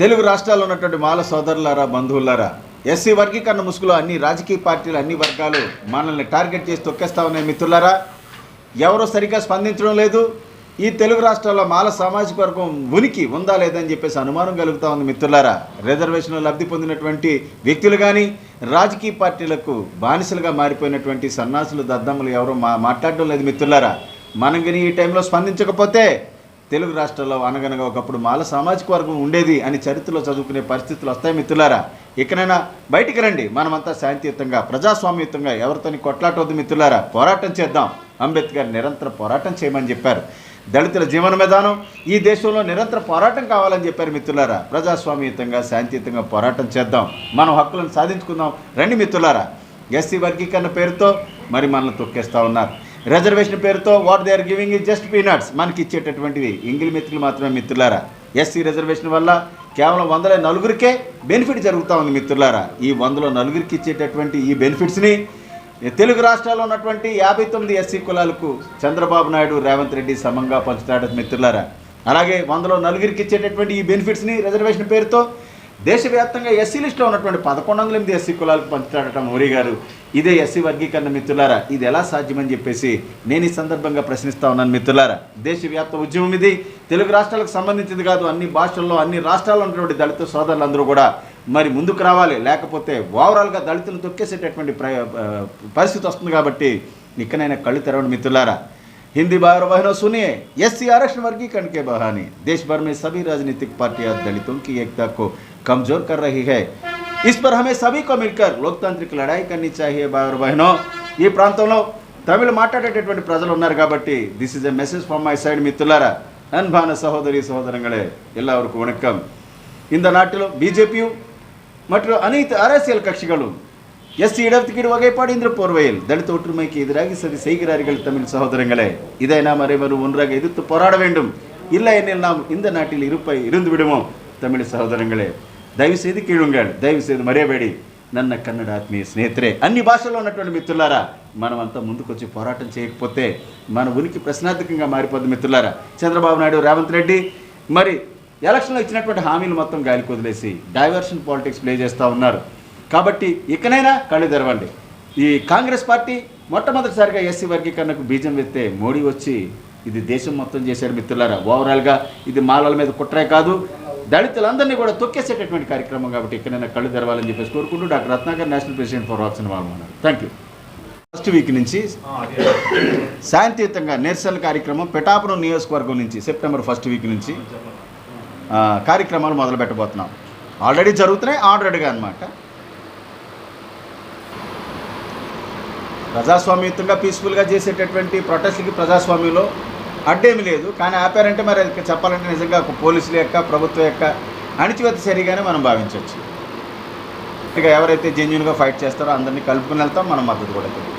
తెలుగు రాష్ట్రాల్లో ఉన్నటువంటి మాల సోదరులారా బంధువులారా ఎస్సీ వర్గీకరణ ముసుగులో అన్ని రాజకీయ పార్టీలు అన్ని వర్గాలు మనల్ని టార్గెట్ చేసి తొక్కేస్తా ఉన్నాయి మిత్రులారా. ఎవరో సరిగ్గా స్పందించడం లేదు. ఈ తెలుగు రాష్ట్రాల్లో మాల సామాజిక వర్గం ఉనికి ఉందా లేదని చెప్పేసి అనుమానం కలుగుతా ఉంది మిత్రులారా. రిజర్వేషన్లో లబ్ధి పొందినటువంటి వ్యక్తులు కానీ రాజకీయ పార్టీలకు బానిసలుగా మారిపోయినటువంటి సన్నాసులు దద్దమ్మలు ఎవరో మా మాట్లాడడం లేదు మిత్రులారా. మనం కానీ ఈ టైంలో స్పందించకపోతే తెలుగు రాష్ట్రాల్లో అనగనగా ఒకప్పుడు మాల సామాజిక వర్గం ఉండేది అని చరిత్రలో చదువుకునే పరిస్థితులు వస్తాయి మిత్రులారా. ఇకనైనా బయటికి రండి. మనమంతా శాంతియుతంగా ప్రజాస్వామ్యయుతంగా ఎవరితోని కొట్లాటవద్దు మిత్రులారా. పోరాటం చేద్దాం. అంబేద్కర్ నిరంతర పోరాటం చేయమని చెప్పారు. దళితుల జీవన విధానం ఈ దేశంలో నిరంతర పోరాటం కావాలని చెప్పారు మిత్రులారా. ప్రజాస్వామ్యయుతంగా శాంతియుతంగా పోరాటం చేద్దాం. మనం హక్కులను సాధించుకుందాం. రండి మిత్రులారా. ఎస్సీ వర్గీకరణ పేరుతో మరి మనల్ని తొక్కేస్తా ఉన్నారు. రిజర్వేషన్ పేరుతో what they are giving is just peanuts. మనకి ఇచ్చేటటువంటివి ఇంగిలి మిత్రులు మాత్రమే మిత్రులారా. ఎస్సీ రిజర్వేషన్ వల్ల కేవలం వందల నలుగురికే బెనిఫిట్ జరుగుతూ ఉంది మిత్రులారా. ఈ వందలో నలుగురికి ఇచ్చేటటువంటి ఈ బెనిఫిట్స్ని తెలుగు రాష్ట్రాల్లో ఉన్నటువంటి యాభై తొమ్మిది ఎస్సీ కులాలకు చంద్రబాబు నాయుడు రేవంత్ రెడ్డి సమంగా పంచుతాడు మిత్రులారా. అలాగే వందలో నలుగురికి ఇచ్చేటటువంటి ఈ బెనిఫిట్స్ని రిజర్వేషన్ పేరుతో దేశవ్యాప్తంగా ఎస్సీ లిస్టులో ఉన్నటువంటి పదకొండు వందల ఎనిమిది ఎస్సీ కులాలకు పంచుతాడట మోడీ గారు. ఇదే ఎస్సీ వర్గీకరణ మిత్రులారా ఇది ఎలా సాధ్యమని చెప్పేసి నేను ఈ సందర్భంగా ప్రశ్నిస్తా ఉన్నాను మిత్రులారా దేశవ్యాప్త ఉద్యమం ఇది తెలుగు రాష్ట్రాలకు సంబంధించింది కాదు అన్ని భాషల్లో అన్ని రాష్ట్రాల్లో ఉన్నటువంటి దళిత సోదరులందరూ కూడా మరి ముందుకు రావాలి లేకపోతే ఓవరాల్గా దళితులను తొక్కేసేటటువంటి ప్ర ఆ, పరిస్థితి వస్తుంది కాబట్టి ఇక్కడైనా కళ్ళు తెరవండి మిత్రులారా हिंदी बार बहनों सुनिए एससी आरक्षण वर्गीकरण के बहाने देश भर में सभी राजनीतिक पार्टियां दलितों की एकता को कमजोर कर रही है इस पर हमें सभी को मिलकर लोकतांत्रिक लड़ाई करनी चाहिए బాయర్ బహనో ఈ ప్రాంతంలో తమిళ మాట్లాడేటటువంటి ప్రజలు ఉన్నారు కాబట్టి this is a message from my side మిత్రులారా அன்பான சகோதரி சகோதரங்களே எல்லாருக்கும் வணக்கம் இந்த நாட்டிலும் பிஜேபியும் மற்றும் அனைத்து அரசியல் கட்சிகளும் எஸ் இடத்துக்கீடு வகைப்பாடு இந்த போர்வையில் தலித் ஒற்றுமைக்கு எதிராக சரி செய்கிறார்கள் தமிழ் சகோதரங்களே இதை நாம் அனைவரும் ஒன்றாக எதிர்த்து போராட வேண்டும் இல்லை எனில் நாம் இந்த நாட்டில் இருப்பை இருந்து விடுவோம் தமிழ் సహోదరంగళే దయవు సేది కీഴുంగాడు దయవు సేది మరేబడి నన్న కన్నడ ఆత్మీయ స్నేహితురే అన్ని భాషల్లో ఉన్నటువంటి మిత్రులారా మనం అంతా ముందుకొచ్చి పోరాటం చేయకపోతే మన ఉనికి ప్రశ్నార్థకంగా మారిపోద్ది మిత్రులారా. చంద్రబాబు నాయుడు రేవంత్ రెడ్డి మరి ఎలక్షన్లో ఇచ్చినటువంటి హామీలు మొత్తం గాలికి వదిలేసి డైవర్షన్ పాలిటిక్స్ ప్లే చేస్తూ ఉన్నారు. కాబట్టి ఇకనైనా కళ్ళు తెరవండి. ఈ కాంగ్రెస్ పార్టీ మొట్టమొదటిసారిగా ఎస్సీ వర్గీకరణకు బీజం వెత్తే మోడీ వచ్చి ఇది దేశం మొత్తం చేశారు మిత్రులారా. ఓవరాల్గా ఇది మాలల మీద కుట్రే కాదు. దళితులందరినీ కూడా తొక్కేసేటటువంటి కార్యక్రమం కాబట్టి ఇక్కడైనా కళ్ళు తెరవాలని చెప్పేసి కోరుకుంటూ doctor Ratnakar national president for vaccine వాళ్ళు థ్యాంక్ యూ ఫస్ట్ వీక్ నుంచి శాంతియుతంగా నిరసన కార్యక్రమం పెటాపురం నియోజకవర్గం నుంచి సెప్టెంబర్ ఫస్ట్ వీక్ నుంచి కార్యక్రమాలు మొదలు పెట్టబోతున్నాం. ఆల్రెడీ జరుగుతున్నాయి ఆల్రెడీగా అనమాట ప్రజాస్వామ్యయుతంగా పీస్ఫుల్గా చేసేటటువంటి ప్రొటెస్ట్కి ప్రజాస్వామ్యంలో అడ్డేమి లేదు. కానీ ఆపారంటే మరి అది చెప్పాలంటే నిజంగా ఒక పోలీసుల యొక్క ప్రభుత్వం యొక్క అణిచివేత చర్యగానే మనం భావించవచ్చు. ఇక ఎవరైతే జెన్యున్గా ఫైట్ చేస్తారో అందరినీ కలుపుకుని వెళ్తాం మనం మద్దతు కూడా తెలియదు